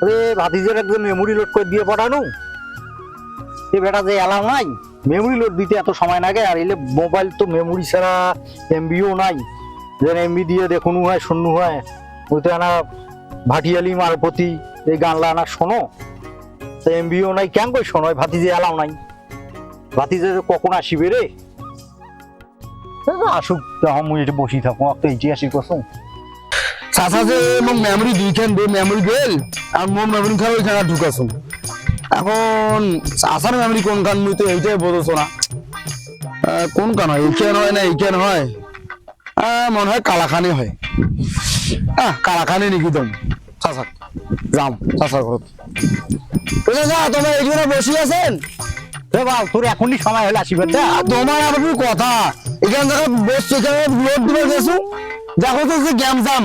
আরে ভাতিজের একদম memory load করে দিয়ে পাঠানো। সে বেটা যে এলাম নাই মেমোরি লোড দিতে এত সময় লাগে, আর এলে মোবাইল তো মেমোরি ছাড়া এমবিও নাই। যেন এমবি দিয়ে দেখুন হয় শুনু হয়। ওই তো না ভাটিয়ালি মারপতি এই গানলা আনা শোনো। তো এমবিও নাই, কেন কই শোনো? ভাতিজে এলাম নাই। ভাতিজে যে কখন আসিবে রে? আসুক, তখন মুই এটা বসি থাকো একটা ইতিহাসিক কসম। চাচা যে মেমরি দিয়েছেন মেমরি গেল? আর মোর মেমরি খাই ওইখানে ঢুকাছো এখন চাচার মেমরি কোন কান মুই তো এইটাই বোঝছো না। কোন কান হয়? এইখান হয় না এইখান হয়? মনে হয় কালাখানি হয়। আহ কালাখানি নাকি দম চাচা যাম চাচার ঘরত চাচা তোমার এইখানে বসে আছেন? এ বাল তোর এখনই সময় হলে আসিবে। তোমার কি কথা? এখান থেকে বসছো এখানে লোড দিবে গেছো? দেখো তো যে গ্যাম জাম।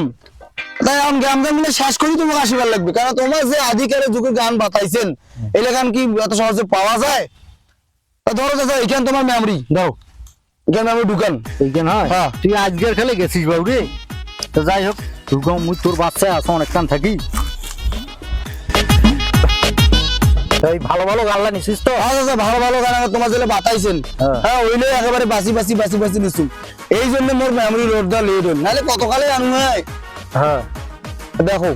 তাই গ্যাম জাম মিলে শেষ করি তোমাকে আসিবার লাগবে। কারণ তোমার যে আদিকারের যুগে গান বাতাইছেন গান কি এত সহজে পাওয়া যায়? তা ধরো দাদা এখানে তোমার মেমরি দাও। এখানে মেমরি ঢুকান। এইখানে হয়। তুই আজকের খেলে গেছিস বাবু রে? তো যাই হোক মুই তোর বাচ্চা আছে অনেকক্ষণ থাকি। এই ভালো ভালো গাল্লা নিছিস তো? হ্যাঁ দাদা ভালো ভালো গান তোমার জন্য বাতাইছেন। হ্যাঁ। হ্যাঁ ওইলে একেবারে বাসি বাসি বাসি বাসি নিছু। এই জন্য মোর মেমরি দেওয়া লেট হল। নাহলে কতকালে আনু হয়? হ্যাঁ। দেখো।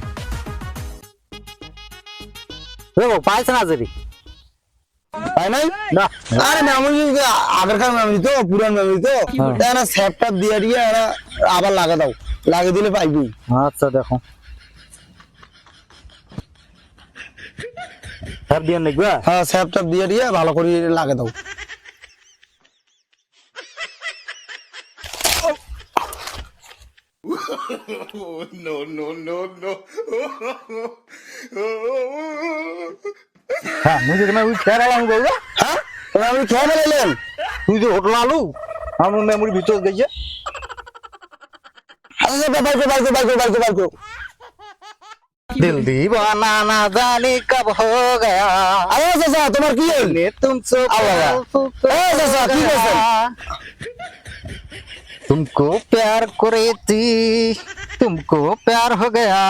দেখো পাইছে না যে রে তাই নাই আরে মেমরি আগেরকার মেমরি তো পুরান মেমরি তো? হ্যাঁ। স্যাপটা দিয়ে দিয়ে এরা আবার লাগা দাও। লাগিয়ে দিলে পাইবি। আচ্ছা দেখো। হ্যাঁ দিয়ে হ্যাঁ? স্যাপটা দিয়ে দিয়ে ভালো করে লাগা দাও। হ্যাঁ মুই যদি ওই খেয়াল আলাম বলবো হ্যাঁ মেমরি খেয়ে ফেলাইলেন তুই যে হোটেল আলু আমার মেমোরি ভিতর গেছে আচ্ছা বাইর করো বাইর করো বাইর করো বাইর করো বাইর করো दिल दीवाना ना जाने कब हो गया আরে চাচা তোমার কি হল ने तुमसे আল্লাহ। এ চাচা, কি করছেন? तुमको प्यार करे थी तुमको प्यार हो गया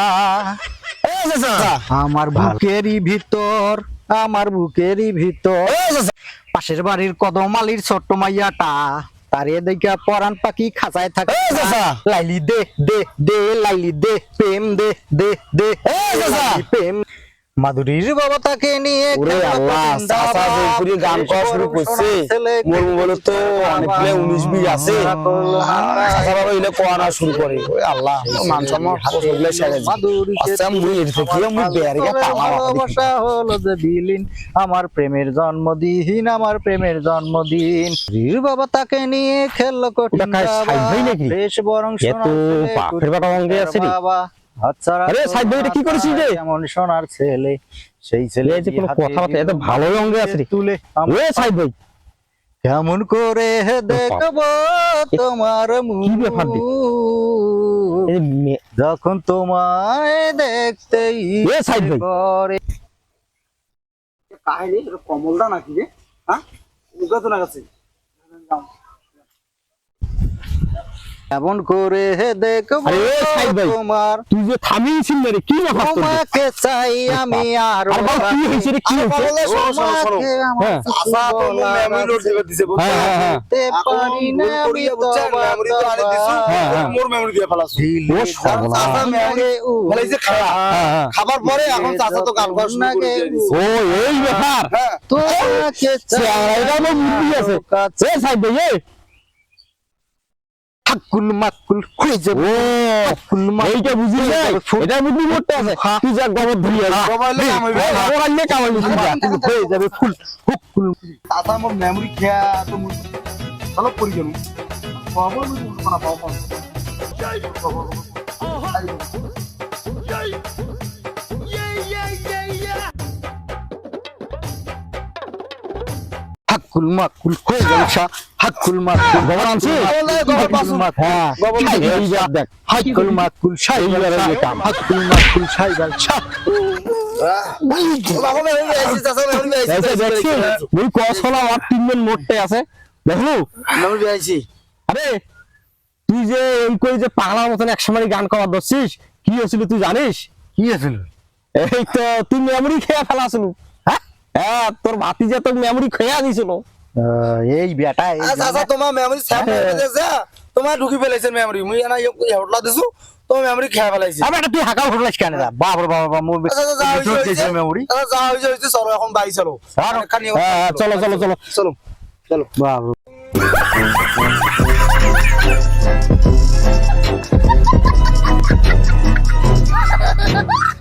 এ চাচা আমার বুকেরই ভিতর আমার বুকেরই ভিতর এ চাচা পাশের বাড়ির কদম আলীর ছোট্ট মাইয়াটা তারে দেখা পরান পাখি খাঁচায় থাকে এ চাচা। লাইলি দে দে দে লাইলি দে প্রেম দে দে দে এ চাচা। লাইলি প্রেম মাধুরীর বাবা তাকে নিয়ে ওরে আল্লাহ গান করা শুরু করছে। মোর মোবাইলে তো অনেকগুলো উনিশ বিশ আছে। চাচা বাবা এলে কোয়ানা শুরু করে। ওরে আল্লাহ মান সম্মান ওগুলো সেরে আচ্ছা মুই এর থেকে মুই বেয়ারিকে তালা ভালোবাসা হলো যে বিলীন আমার প্রেমের জন্মদিন আমার প্রেমের জন্মদিন। রীর বাবা তাকে নিয়ে খেললো? বেশ বরং বাপের বাবা অঙ্গে আছে বাবা। হাতছাড়া আরে, সাইদ ভাই, এটা কি করেছিস রে? এমন সোনার ছেলে সেই ছেলে যে কোনো কথাবার্তা, এ তো অঙ্গে আছে তুলে ওরে সাইদ ভাই। কেমন করে দেখব তোমার কি ব্যাপার যখন তোমায় দেখতে এ সাইদ ভাই। করে কাহিনী কমলটা নাকি রে? হ্যাঁ? উগা তো লাগাছে কেমন করে দেখব আরে, এ সাইদ ভাই। তোমার তুই যে থামিয়েছিল রে কি ব্যাপার তোমাকে চাই আমি আর আর কি হয়েছে রে, কি? তোমাকে হ্যাঁ। হ্যাঁ হ্যাঁ হ্যাঁ। না হ্যাঁ, হ্যাঁ। হ্যাঁ, হ্যাঁ। খাবার পরে এখন চাচা তো গান করে ও এই ব্যাপার। তোমাকে চেহারা এটা আমার আছে। এ সাইদ ভাই এ। হাকুল মাকুল হয়ে যাবে। হাকুল এইটা বুঝলি না এটা বুদ্ধি করতে আছে তুই যা গোবর ধুই আছে গোবরলে কামাইবি। গোবরলে কামাইবি তুই হয়ে যাবে ফুল। হুকুল দাদা মোৰ মেমৰি খেয়া তো মোৰ অলপ কৰি দিওঁ খোৱাব না পাব হাকুল মাকুল হয়ে যাবে মাকুল গোবর আনছি হ্যাঁ। দেখ। মাকুল কাম। মাকুল। ওই কসলা আর তিনজন আছে। দেখলু? আরে তুই যে ওই কই যে পাগলার মতন একসময় গান করা ধরছিস? কি হয়েছিল তুই জানিস? কি আছিল এই তো তুই মেমরি খেয়ে ফেলাসলু হ্যাঁ? হ্যাঁ তোর ভাতি যে তোর মেমরি খেয়ে দিছিল এই বেটা আচ্ছা আচ্ছা তোমার মেমরি স্যাপ ফেলেছে তোমার ঢুকি ফেলেছে মেমরি মুই না এই হোটলা দিছু তো মেমরি খেয়া ফেলাইছে আরে এটা তুই হাকা হোটলা কেন না বাপ রে বাবা মু মেমরি আচ্ছা, আচ্ছা যা হইছে আচ্ছা, হইছে চলো এখন বাই চলো। হ্যাঁ চলো চলো চলো। চলো চলো। বাপ Ha!